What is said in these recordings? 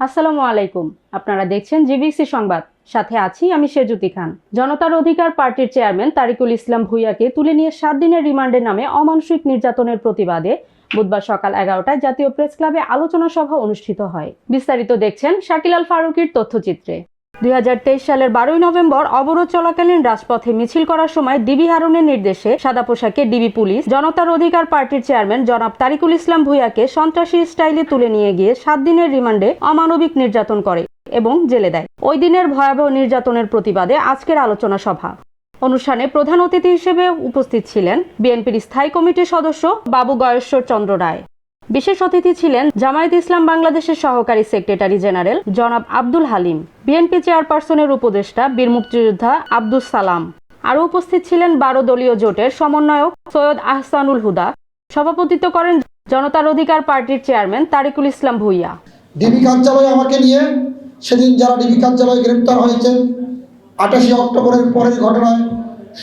আসসালামু আলাইকুম। আপনারা দেখছেন জিবিসি সংবাদ। সাথে আছি আমি সেজুতি খান। জনতার অধিকার পার্টির চেয়ারম্যান তারিকুল ইসলাম ভুইয়াকে তুলে নিয়ে সাত দিনের রিমান্ডের নামে অমানসিক নির্যাতনের প্রতিবাদে বুধবার সকাল এগারোটায় জাতীয় প্রেস ক্লাবে আলোচনা সভা অনুষ্ঠিত হয়। বিস্তারিত দেখছেন শাকিল আল ফারুকির তথ্যচিত্রে। দুই হাজার তেইশ সালের বারোই নভেম্বর অবরোধ চলাকালীন রাজপথে মিছিল করার সময় ডিবি হারুনের নির্দেশে সাদা পোশাকে ডিবি পুলিশ, জনতার অধিকার পার্টির চেয়ারম্যান জনাব তারিকুল ইসলাম ভুইয়াকে সন্ত্রাসী স্টাইলে তুলে নিয়ে গিয়ে সাত দিনের রিমান্ডে অমানবিক নির্যাতন করে এবং জেলে দেয়। ওই দিনের ভয়াবহ নির্যাতনের প্রতিবাদে আজকের আলোচনা সভা। অনুষ্ঠানে প্রধান অতিথি হিসেবে উপস্থিত ছিলেন বিএনপির স্থায়ী কমিটির সদস্য বাবু গয়েশ্বর চন্দ্র রায়। বিশেষ অতিথি ছিলেন জামায়াত ইসলাম বাংলাদেশের সহকারী সেক্রেটারি জেনারেল জনাব আব্দুল হালিম, বিএনপি চেয়ারপারসনের উপদেষ্টা বীর মুক্তিযোদ্ধা আব্দুল সালাম, আরও উপস্থিত ছিলেন বারো দলীয় জোটের সমন্বয়ক সৈয়দ আহসানুল হুদা, সভাপতিত্ব করেন জনতার অধিকার পার্টির চেয়ারম্যান তারিকুল ইসলাম ভুইয়া। ডিবি কার্যালয়ে আমাকে নিয়ে সেদিন যারা ডিবি কার্যালয়ে গ্রেপ্তার হয়েছেন, আঠাশে অক্টোবরের পরের ঘটনায়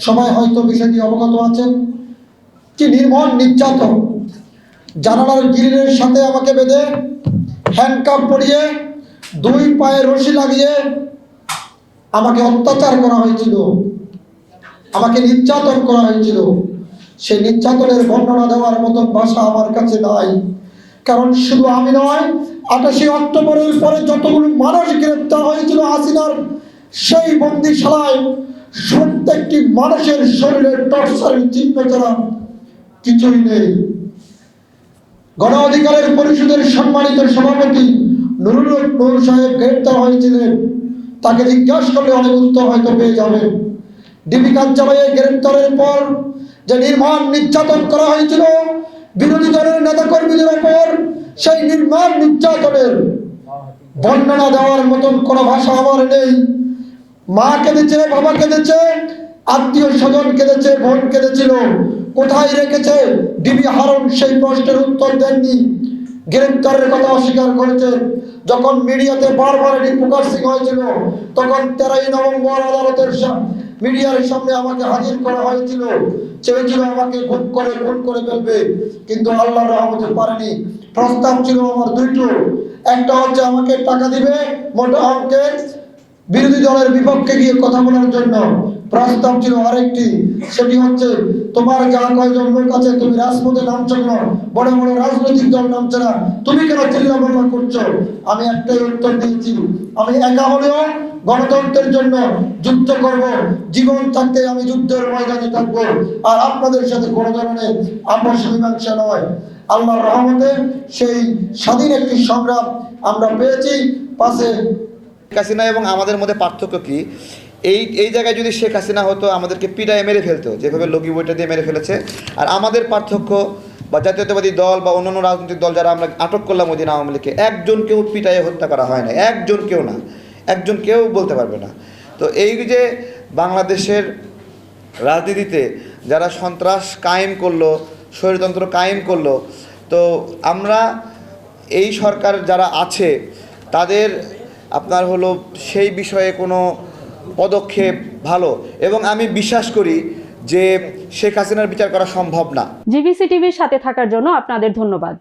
সবাই হয়তো বিষয়টি অবগত আছেন কি নির্মম নির্যাতন জানালার গ্রিলের সাথে আমাকে বেঁধে হ্যান্ডকাপ পরিয়ে দুই পায়ে রশি লাগিয়ে আমাকে অত্যাচার করা হয়েছিল। আমাকে নির্যাতন করা হয়েছিল। সেই নির্যাতনের বর্ণনা দেওয়ার মতো ভাষা আমার কাছে নাই। কারণ শুধু আমি নয় আঠাশে অক্টোবরের পরে যতগুলো মানুষ গ্রেপ্তার হয়েছিল হাসিনার, সেই বন্দিশালায় প্রত্যেকটি মানুষের শরীরে টর্চারের চিহ্ন ছাড়া কিছুই নেই। গণ অধিকারের পরিষদের সম্মানিত সভাপতি নুরুল নুর সাহেব গ্রেপ্তার হয়েছিলেন। তাকে জিজ্ঞাসা করলে অনেক উত্তর হয়তো পেয়ে যাবেন। ডিবি কার্যালয়ে গ্রেপ্তারের পর যে নির্মাণ নির্যাতন করা হয়েছিল, বিরোধী দলের নেতাকর্মীদের ওপর সেই নির্মাণ নির্যাতনের বর্ণনা দেওয়ার মতন কোনো ভাষা আমার নেই। মা কেঁদেছে, বাবা কেঁদেছে আত্মীয় স্বজন কেঁদেছে, বোন কেঁদেছিল, কোথায় রেখেছে? ডিবি হারন সেই প্রশ্নের উত্তর দেননি। গ্রেপ্তারের কথা অস্বীকার করেছেন যখন মিডিয়াতে বারবার এটি প্রকাশিত হয়েছিল, তখন তেরোই নভেম্বর আদালতের মিডিয়ার সামনে আমাকে হাজির করা হয়েছিল। চেয়েছিল আমাকে খুন করে খুন করে ফেলবে, কিন্তু আল্লাহ রহমতে পারেনি। প্রস্তাব ছিল আমার দুইটো। একটা হচ্ছে, আমাকে টাকা দিবে মোটা অঙ্কের বিরোধী দলের বিপক্ষে গিয়ে কথা বলার জন্য। প্রস্তাব ছিল আরেকটি, সেটি হচ্ছে, তোমার যা কয়জন লোক আছে তুমি রাজপথে নামছো কেন? বড় বড় রাজনৈতিক দল নামছে না। তুমি কেন চিল্লা করছ? আমি একটাই উত্তর দিয়েছি, আমি একা হলেও গণতন্ত্রের জন্য যুদ্ধ করব। জীবন থাকতে আমি যুদ্ধের ময়দানে থাকব। আর আপনাদের সাথে কোনো ধরনের আপোষ মীমাংসা নয়। আল্লাহর রহমতে সেই স্বাধীন একটি সংগ্রাম আমরা পেয়েছি। পাশে হাসিনা এবং আমাদের মধ্যে পার্থক্য কি? এই এই জায়গায় যদি শেখ হাসিনা হতো, আমাদেরকে পিটায় মেরে ফেলতো, যেভাবে লগি বইটা দিয়ে মেরে ফেলেছে। আর আমাদের পার্থক্য বা জাতীয়তাবাদী দল বা অন্যান্য রাজনৈতিক দল যারা আমরা আটক করলাম ওই দিন আওয়ামী লীগকে, একজন কেউ পিটাইয়ে হত্যা করা হয় না একজন কেউ না, একজন কেউ বলতে পারবে না। তো এই যে বাংলাদেশের রাজনীতিতে যারা সন্ত্রাস কায়েম করল স্বৈরতন্ত্র কায়েম করল, তো আমরা এই সরকার যারা আছে, তাদের আপনার হলো সেই বিষয়ে কোনো পদক্ষেপ ভালো। এবং আমি বিশ্বাস করি যে শেখ হাসিনার বিচার করা সম্ভব না। জিবিসি টিভির সাথে থাকার জন্য আপনাদের ধন্যবাদ।